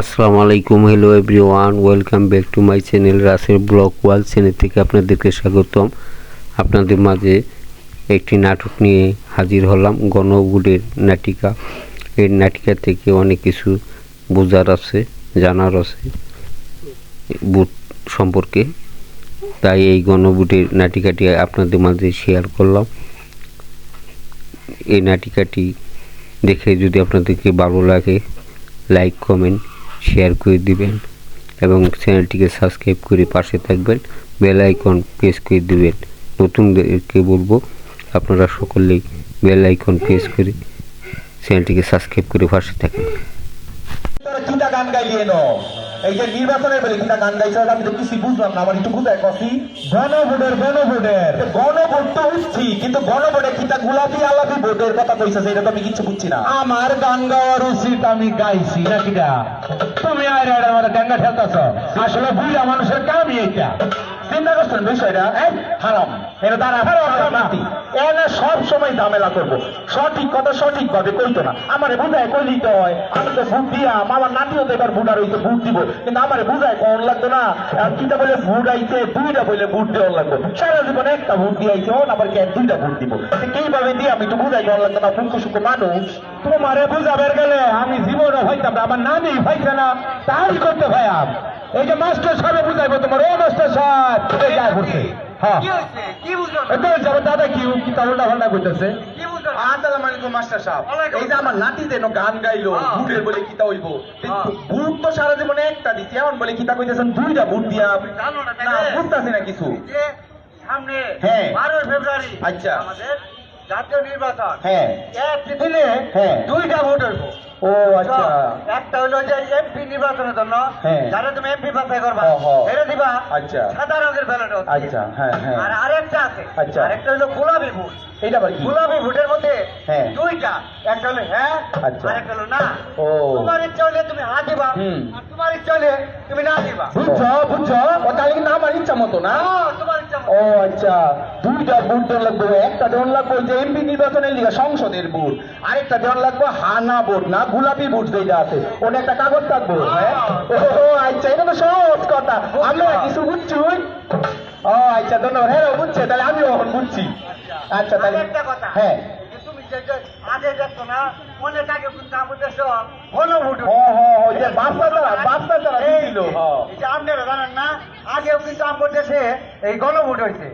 আসসালামু আলাইকুম hello everyone welcome back to my channel Rasel blog wall channel থেকে আপনাদেরকে স্বাগতম। আপনাদের মাঝে একটি নাটক নিয়ে হাজির হলাম গণবুডের নাটিকা। এই নাটিকা থেকে অনেক কিছু বোঝার আছে, জানার আছে বুট সম্পর্কে। তাই এই গণবুডের নাটিকাটি আপনাদের মাঝে শেয়ার করলাম। এই নাটিকাটি দেখে যদি আপনাদেরকে ভালো লাগে লাইক কমেন্ট শেয়ার করে দিবেন এবং চ্যানেলটিকে সাবস্ক্রাইব করে পাশে থাকবেন বেল আইকন প্রেস করে দিবেন। নতুনদেরকে বলব, আপনারা সকলেই বেল আইকন প্রেস করে চ্যানেলটিকে সাবস্ক্রাইব করে পাশে থাকবেন এই যে নির্বাচনের বেলে কিটা গান গাইছে আমি তো কিছুই বুঝলাম না আমার একটু বুঝায় কফি। গণভোটের গণভোটের। গণভোট তো উঠছি কিন্তু গণভোটে কিটা গোলাপি আলাপি ভোটের কথা কইছে সেটা তো আমি কিছু বুঝছি না। আমার গান গাওয়ার উচিত আমি গাইছি নাকিটা তুমি আর আমার ডাঙ্গা ঠেলতেছ। আসলে বুঝা মানুষের কামই এটা চিন্তা করছেন বিষয়টা হারাম। এটা তারা হারাম ঝামেলা করব। সঠিক কথা সঠিক ভাবে কইতো না। আমারে বুঝায় কই দিতে হয়? আমি তো ভোট দিয়া আমার নাতিও তো এবার ভোটার হইতে ভোট দিব। কিন্তু আমারে বুঝায় কোন লাগতো না? কিটা বলে ভোট আইতে দুইটা বলে ভোট দেওয়া লাগতো সারা জীবনে একটা ভোট দিয়ে আইছে হন আবার কে দুইটা ভোট দিব? কীভাবে দিয়ে আমি তো বুঝাই কোন লাগতো না ফুলকু সুকু মানুষ? তোমারে বুঝাবার গেলে আমি জীবনে হইতাম আমার নামই হইছে না। তাই করতে ভাইয়াম এই যে মাস্টার সাহেব বুঝাইবো তোমার, ও মাস্টার সাহেব। হ্যাঁ এটা হচ্ছে আমার দাদা কি কি তা উল্টা পাল্টা করতেছে? আসসালামু আলাইকুম মাস্টার সাহেব। এই যে আমার নাতি যেন গান গাইলো ভুটের বলে কিতা হইব? ভূত তো সারা জীবনে একটা দিচ্ছি এমন বলে কিতা কইতেছেন দুইটা ভূত দিয়া। না না না কিছু। সামনে হ্যাঁ। বারোই ফেব্রুয়ারি আচ্ছা। আমাদের জাতীয় নির্বাচন। হ্যাঁ। একটি দিনে হ্যাঁ। দুইটা ভোট হইব। ও আচ্ছা একটা হইল যে এমপি নির্বাচনের জন্য হ্যাঁ। যারা তুমি এমপি বাছাই করবা হ, হ। এটা দিবা আচ্ছা। সাদা রঙের ব্যালট আচ্ছা হ্যাঁ হ্যাঁ আর আরেকটা আছে আচ্ছা। আরেকটা হইল গোলাপি ভোট এইটা আবার গোলাপি ভোটের মধ্যে হ্যাঁ। দুইটা একটা হলো হ্যাঁ আচ্ছা। আরেকটা হলো না ও। তোমার ইচ্ছা হলে তুমি হ্যাঁ দিবা আর তোমার ইচ্ছা হলে তুমি না দিবা বুঝছ বুঝছ তাহলে কিন্তু আমার ইচ্ছা মতো না তোমার। ও আচ্ছা দুইটা ভোট দেওয়ার লাগবে। একটা দেওয়ার লাগবে যে এমপি নির্বাচনের লিগে সংসদের ভোট আরেকটা দেওয়ার লাগবে হানা ভোট না গোলাপি ভোট যেটা আছে ওটা একটা কাগজ থাকব হ্যাঁ? ও আচ্ছা এটা তো সহজ কথা। আমরা কিছু বুঝছি ও আচ্ছা ধন্যবাদ। হ্যাঁ ও বুঝছে তাহলে আমিও এখন বুঝছি। আচ্ছা তাহলে কথা। হ্যাঁ। আগে দেখছ না মনে থাকে কিন্তু আমাদের সব গণভোট ও হো ওই যে বাচ্চা তারা বাচ্চা তারা দিছিল হ্যাঁ। এই যে আপনারা জানেন না কিন্তু আমার দেশে এই গণভোট হয়েছে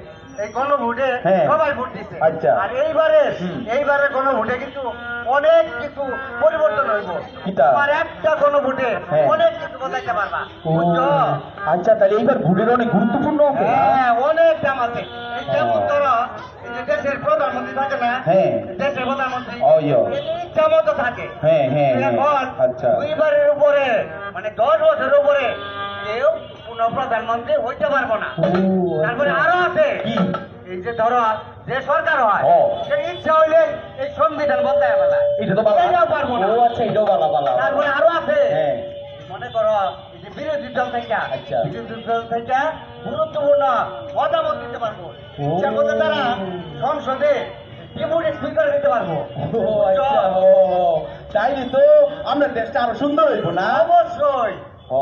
এই গণভোটে হ্যাঁ। সবাই ভোট দিচ্ছে আচ্ছা। আর এইবারে এইবারে গণভোটে কিন্তু অনেক কিছু পরিবর্তন হইব? তোমার একটা গণভোটে হ্যাঁ। অনেক কিছু বদলাইতে পারবা। আচ্ছা তাহলে এইবার ভোটের অনেক গুরুত্বপূর্ণ হ্যাঁ অনেক দাম আছে। এই যেমন ধরো দেশের প্রধানমন্ত্রী থাকে না হ্যাঁ। দেশের প্রধানমন্ত্রী ইচ্ছা মতো থাকে। হ্যাঁ হ্যাঁ হ্যাঁ। আচ্ছা। দুইবারের উপরে মানে দশ বছরের উপরে কেউ কোন প্রধানমন্ত্রী হইতে পারব না। তারপরে আচ্ছা। আরও আছে। এই যে ধরো যে সরকার হয় সে ইচ্ছা হইলে এই সংবিধান বদলায় ফেলা এটা তো পারব না। আচ্ছা এটাও বালা বালা তারপরে আরও আছে। হ্যাঁ। মনে করো এই যে বিরোধী দল থেকে আচ্ছা। বিরোধী দল থেকে গুরুত্বপূর্ণ মতামত দিতে পারব। ইচ্ছা করতে তারা সংসদে ডেপুটি স্পিকার দিতে পারব। ও ও। তাইলে তো আমরা দেশটা আরও সুন্দর হইব না? অবশ্যই। ও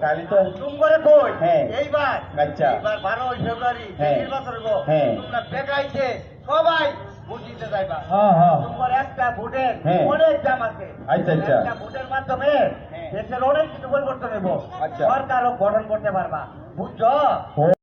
তাইলে তো তুমি করে কই হ্যাঁ। এইবার আচ্ছা। এইবার বারোই ফেব্রুয়ারি যে হ্যাঁ। নির্বাচন হ্যাঁ। তোমরা বেকাইছে সবাই ভোট দিতে যাইবা হ্যাঁ হ্যাঁ তোমার একটা ভোটের। অনেক দাম আছে আচ্ছা, আচ্ছা। একটা ভোটের মাধ্যমে দেশের অনেক কিছু পরিবর্তন হইব আচ্ছা। সরকারও গঠন করতে পারবা বুঝছ